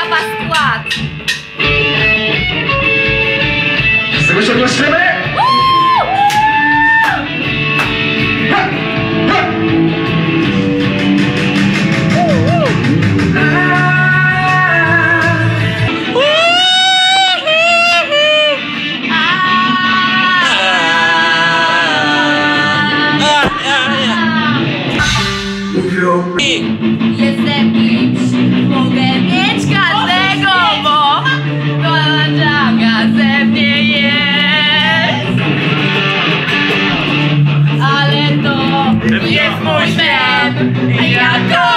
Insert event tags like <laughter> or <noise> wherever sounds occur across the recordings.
dla was skład. Słyszę głos ślemy? Ile zepić mogę mieć każdego, bo To kolanczaka ze mnie jest. Ale to jest mój sen, jako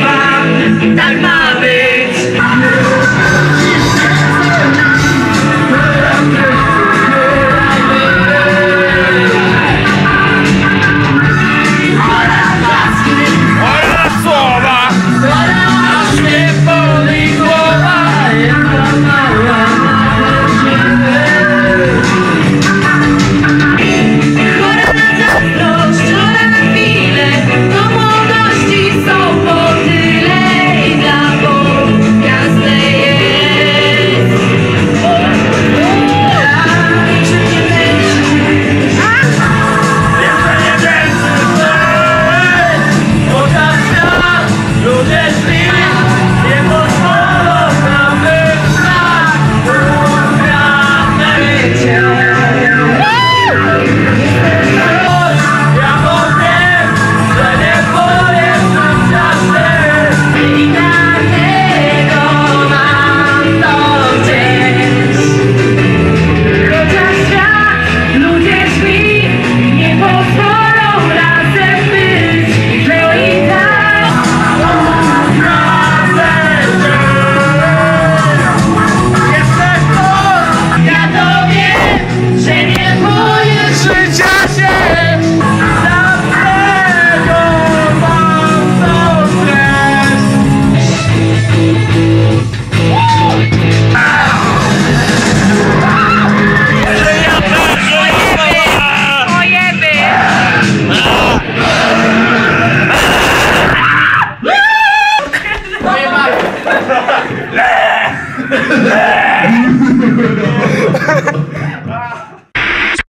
ma, tal ma być. Lá! Lá! <laughs>